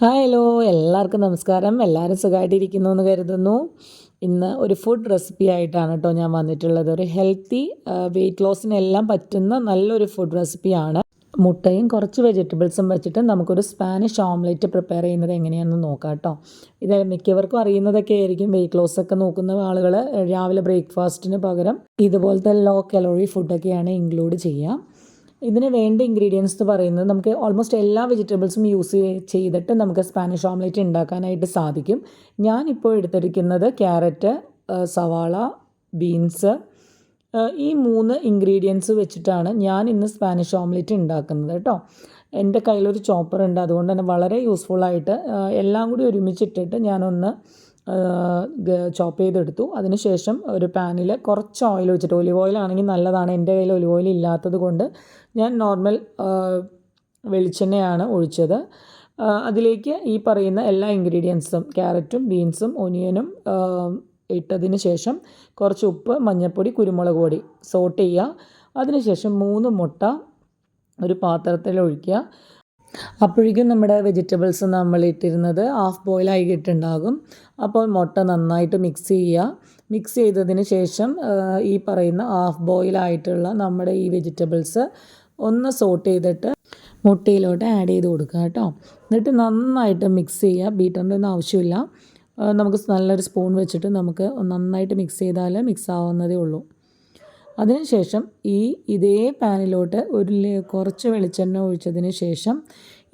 Hi hello. എല്ലാവർക്കും നമസ്കാരം. എല്ലാവരും സുഖമായിട്ടിരിക്കുന്നു എന്ന് കരുതുന്നു. ഇന്ന് ഒരു ഫുഡ് റെസിപ്പി ആയിട്ടാണ് കേട്ടോ ഞാൻ വന്നിട്ടുള്ളത്. ഒരു ഹെൽത്തി വെയിറ്റ് ലോസിനെല്ലാം പറ്റുന്ന നല്ലൊരു ഫുഡ് റെസിപ്പിയാണ് മുട്ടയും കുറച്ച് വെജിറ്റബിൾസും വെച്ചിട്ട് നമുക്കൊരു സ്പാനിഷ് ഓംലെറ്റ് പ്രിപ്പയർ ചെയ്യുന്നത് എങ്ങനെയാണെന്ന് നോക്കാം കേട്ടോ. ഇത് മിക്കവർക്കും അറിയുന്നതൊക്കെ ആയിരിക്കും. വെയിറ്റ് ലോസ് ഒക്കെ നോക്കുന്ന ആളുകൾ രാവിലെ ബ്രേക്ക്ഫാസ്റ്റിന് പകരം ഇതുപോലത്തെ ലോ കലോറി ഫുഡൊക്കെയാണ് ഇൻക്ലൂഡ് ചെയ്യുക ഇതിന് വേണ്ട ഇൻഗ്രീഡിയൻസ് എന്ന് പറയുന്നത് നമുക്ക് ഓൾമോസ്റ്റ് എല്ലാ വെജിറ്റബിൾസും യൂസ് ചെയ്തിട്ട് നമുക്ക് സ്പാനിഷ് ഓംലെറ്റ് ഉണ്ടാക്കാനായിട്ട് സാധിക്കും. ഞാനിപ്പോൾ എടുത്തിരിക്കുന്നത് ക്യാരറ്റ് സവാള ബീൻസ് ഈ മൂന്ന് ഇൻഗ്രീഡിയൻസ് വെച്ചിട്ടാണ് ഞാൻ ഇന്ന് സ്പാനിഷ് ഓംലെറ്റ് ഉണ്ടാക്കുന്നത് കേട്ടോ എന്റെ കയ്യിലൊരു ചോപ്പർ ഉണ്ട് അതുകൊണ്ട് തന്നെ വളരെ യൂസ്ഫുള്ളായിട്ട് എല്ലാം കൂടി ഒരുമിച്ചിട്ടിട്ട് ഞാനൊന്ന് ചോപ്പ് ചെയ്തെടുത്തു. അതിനുശേഷം ഒരു പാനിൽ കുറച്ച് ഓയിൽ വെച്ചിട്ട് ഒലിവ് ഓയിൽ ആണെങ്കിൽ നല്ലതാണ്. എന്റെ കയ്യിൽ ഒലിവ് ഓയിൽ ഇല്ലാത്തത് കൊണ്ട് ഞാൻ നോർമൽ വെളിച്ചെണ്ണയാണ് ഒഴിച്ചത്. അതിലേക്ക് ഈ പറയുന്ന എല്ലാ ഇൻഗ്രീഡിയൻസും ക്യാരറ്റും ബീൻസും ഒനിയനും ഇട്ടതിന് ശേഷം കുറച്ച് ഉപ്പ് മഞ്ഞൾപ്പൊടി കുരുമുളക് പൊടി സോട്ട് ചെയ്യുക. അതിനുശേഷം മൂന്ന് മുട്ട ഒരു പാത്രത്തിൽ ഒഴിക്കുക അപ്പോഴേക്കും നമ്മുടെ വെജിറ്റബിൾസ് നമ്മൾ ഇട്ടിരുന്നത് ഹാഫ് ബോയിൽ ആയിട്ടുണ്ടാകും അപ്പോൾ മുട്ട നന്നായിട്ട് മിക്സ് ചെയ്യുക. മിക്സ് ചെയ്തതിന് ശേഷം ഈ പറയുന്ന ഹാഫ് ബോയിൽ ആയിട്ടുള്ള നമ്മുടെ ഈ വെജിറ്റബിൾസ് ഒന്ന് സോട്ട് ചെയ്തിട്ട് മുട്ടയിലോട്ട് ആഡ് ചെയ്ത് കൊടുക്കുക കേട്ടോ. എന്നിട്ട് നന്നായിട്ട് മിക്സ് ചെയ്യുക. ബീറ്ററിന്റെ ഒന്നും ആവശ്യമില്ല. നമുക്ക് നല്ലൊരു സ്പൂൺ വെച്ചിട്ട് നമുക്ക് നന്നായിട്ട് മിക്സ് ചെയ്താലേ മിക്സ് ആവുന്നതേ ഉള്ളൂ. അതിനുശേഷം ഈ ഇതേ പാനിലോട്ട് ഒരു കുറച്ച് വെളിച്ചെണ്ണ ഒഴിച്ചതിന് ശേഷം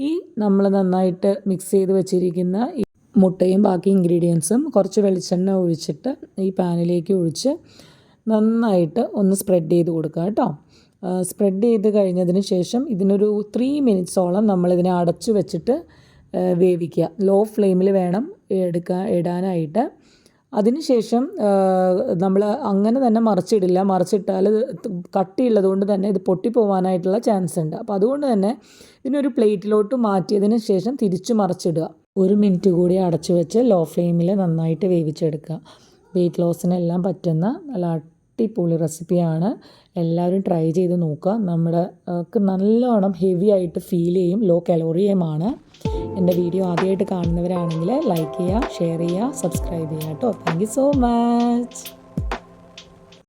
ഈ നമ്മൾ നന്നായിട്ട് മിക്സ് ചെയ്ത് വെച്ചിരിക്കുന്ന ഈ മുട്ടയും ബാക്കി ഇൻഗ്രീഡിയൻസും കുറച്ച് വെളിച്ചെണ്ണ ഒഴിച്ചിട്ട് ഈ പാനിലേക്ക് ഒഴിച്ച് നന്നായിട്ട് ഒന്ന് സ്പ്രെഡ് ചെയ്ത് കൊടുക്കുക കേട്ടോ. സ്പ്രെഡ് ചെയ്ത് കഴിഞ്ഞതിന് ശേഷം ഇതിനൊരു ത്രീ മിനിറ്റ്സോളം നമ്മളിതിനെ അടച്ചു വെച്ചിട്ട് വേവിക്കുക. ലോ ഫ്ലെയിമിൽ വേണം എടുക്കാൻ ഇടാനായിട്ട്. അതിനുശേഷം നമ്മൾ അങ്ങനെ തന്നെ മറിച്ചിടില്ല. മറിച്ചിട്ടാൽ കട്ടിയുള്ളത് കൊണ്ട് തന്നെ ഇത് പൊട്ടിപ്പോവാനായിട്ടുള്ള ചാൻസ് ഉണ്ട് അപ്പോൾ അതുകൊണ്ട് തന്നെ ഇതിനൊരു പ്ലേറ്റിലോട്ട് മാറ്റിയതിന് ശേഷം തിരിച്ചു മറിച്ചിടുക. ഒരു മിനിറ്റ് കൂടി അടച്ചു വെച്ച് ലോ ഫ്ലെയിമിൽ നന്നായിട്ട് വേവിച്ചെടുക്കുക. വെയിറ്റ് ലോസിനെല്ലാം പറ്റുന്ന നല്ല അടിപൊളി റെസിപ്പിയാണ്. എല്ലാവരും ട്രൈ ചെയ്ത് നോക്കുക. നമ്മുടെ നല്ലോണം ഹെവി ആയിട്ട് ഫീൽ ചെയ്യും. ലോ കലോറിയുമാണ്. എന്റെ വീഡിയോ ആദ്യമായിട്ട് കാണുന്നവരാണെങ്കിൽ ലൈക്ക് ചെയ്യുക ഷെയർ ചെയ്യുക സബ്സ്ക്രൈബ് ചെയ്യുക കേട്ടോ. Thank you so much